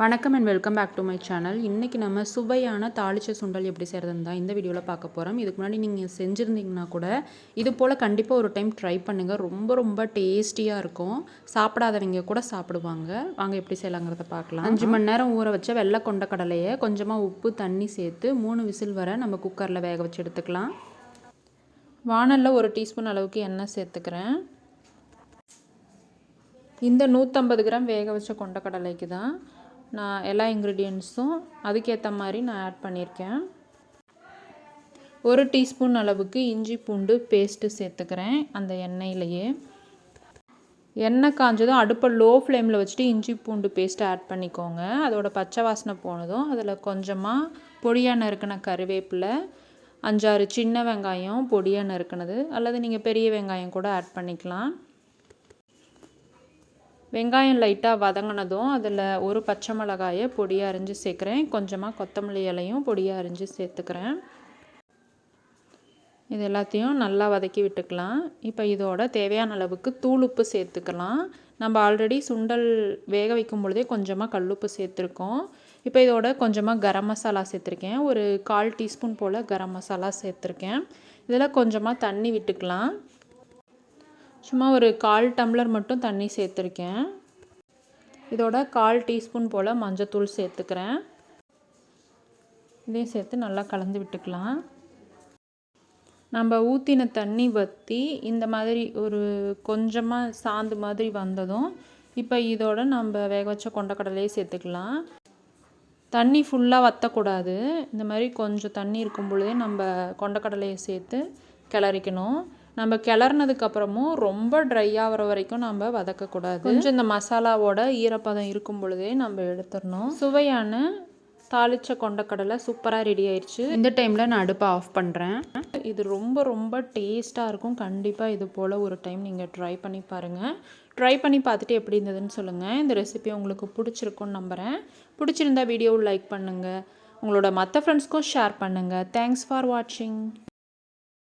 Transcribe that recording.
வணக்கம் and welcome back to my channel இன்றைக்கி நம்ம சுவையான தாளிச்ச சுண்டல் எப்படி செய்கிறதுன்னு தான் இந்த வீடியோவில் பார்க்க போகிறோம் இதுக்கு முன்னாடி நீங்கள் செஞ்சுருந்தீங்கன்னா கூட இது போல் கண்டிப்பாக ஒரு டைம் ட்ரை பண்ணுங்கள் ரொம்ப ரொம்ப டேஸ்டியாக இருக்கும். சாப்பிடாதவங்க கூட சாப்பிடுவாங்க. வாங்க எப்படி செய்யலாங்கிறத பார்க்கலாம். அஞ்சு மணி நேரம் ஊற வச்ச வெள்ளை கொண்ட கடலையை கொஞ்சமாக உப்பு தண்ணி சேர்த்து மூணு விசில் வர நம்ம குக்கரில் வேக வச்சு எடுத்துக்கலாம். வானலில் ஒரு டீஸ்பூன் அளவுக்கு எண்ணெய் சேர்த்துக்கிறேன். இந்த நூற்றம்பது கிராம் வேக வச்ச கொண்டக்கடலைக்கு தான் நான் எல்லா இன்க்ரீடியன்ட்ஸும் அதுக்கேற்ற மாதிரி நான் ஆட் பண்ணியிருக்கேன். ஒரு டீஸ்பூன் அளவுக்கு இஞ்சி பூண்டு பேஸ்ட்டு சேர்த்துக்கிறேன் அந்த எண்ணெயிலையே. எண்ணெய் காஞ்சதும் அடுப்பை லோ ஃப்ளேமில் வச்சுட்டு இஞ்சி பூண்டு பேஸ்ட்டு ஆட் பண்ணிக்கோங்க. அதோட பச்சை வாசனை போனதும் அதில் கொஞ்சமாக பொடியாக நறுக்கின கருவேப்பிலை அஞ்சாறு சின்ன வெங்காயம் பொடியாக நறுக்கினது அல்லது நீங்கள் பெரிய வெங்காயம் கூட ஆட் பண்ணிக்கலாம். வெங்காயம் லைட்டாக வதங்கினதும் அதில் ஒரு பச்சை மிளகாயை பொடியாக அரிஞ்சு சேர்க்குறேன். கொஞ்சமாக கொத்தமல்லி இலையும் பொடியாக அரிஞ்சு சேர்த்துக்கிறேன். இது எல்லாத்தையும் நல்லா வதக்கி விட்டுக்கலாம். இப்போ இதோட தேவையான அளவுக்கு தூள் உப்பு சேர்த்துக்கலாம். நம்ம ஆல்ரெடி சுண்டல் வேக வைக்கும் பொழுதே கொஞ்சமாக கல்லுப்பு சேர்த்துருக்கோம். இப்போ இதோட கொஞ்சமாக கரம் மசாலா சேர்த்துருக்கேன். ஒரு கால் டீஸ்பூன் போல் கரம் மசாலா சேர்த்துருக்கேன். இதில் கொஞ்சமாக தண்ணி விட்டுக்கலாம். சும்மா ஒரு கால் டம்ளர் மட்டும் தண்ணி சேர்த்துருக்கேன். இதோட கால் டீஸ்பூன் போல் மஞ்சத்தூள் சேர்த்துக்கிறேன். இதையும் சேர்த்து நல்லா கலந்து விட்டுக்கலாம். நம்ம ஊற்றின தண்ணி வற்றி இந்த மாதிரி ஒரு கொஞ்சமாக சாந்து மாதிரி வந்ததும் இப்போ இதோட நம்ம வேக வச்ச கொண்டக்கடலையே சேர்த்துக்கலாம். தண்ணி ஃபுல்லாக வற்றக்கூடாது இந்த மாதிரி கொஞ்சம் தண்ணி இருக்கும் பொழுதே நம்ம கொண்டக்கடலையை சேர்த்து கிளறிக்கணும். நம்ம கிளறினதுக்கப்புறமும் ரொம்ப ட்ரை ஆகிற வரைக்கும் நம்ம வதக்கக்கூடாது. கொஞ்சம் இந்த மசாலாவோட ஈரப்பதம் இருக்கும் பொழுதே நம்ம எடுத்துடணும். சுவையான தாளித்த கொண்டக்கடலை சூப்பராக ரெடி ஆயிடுச்சு இந்த டைமில் நான் அடுப்பை ஆஃப் பண்ணுறேன் இது ரொம்ப ரொம்ப டேஸ்ட்டாக இருக்கும். கண்டிப்பாக இது போல் ஒரு டைம் நீங்கள் ட்ரை பண்ணி பாருங்கள் ட்ரை பண்ணி பார்த்துட்டு எப்படி இருந்ததுன்னு சொல்லுங்கள் இந்த ரெசிபி உங்களுக்கு பிடிச்சிருக்குன்னு நம்புகிறேன் பிடிச்சிருந்தா வீடியோவை லைக் பண்ணுங்கள் உங்களோட மற்ற ஃப்ரெண்ட்ஸ்க்கும் ஷேர் பண்ணுங்கள் தேங்க்ஸ் ஃபார் வாட்சிங்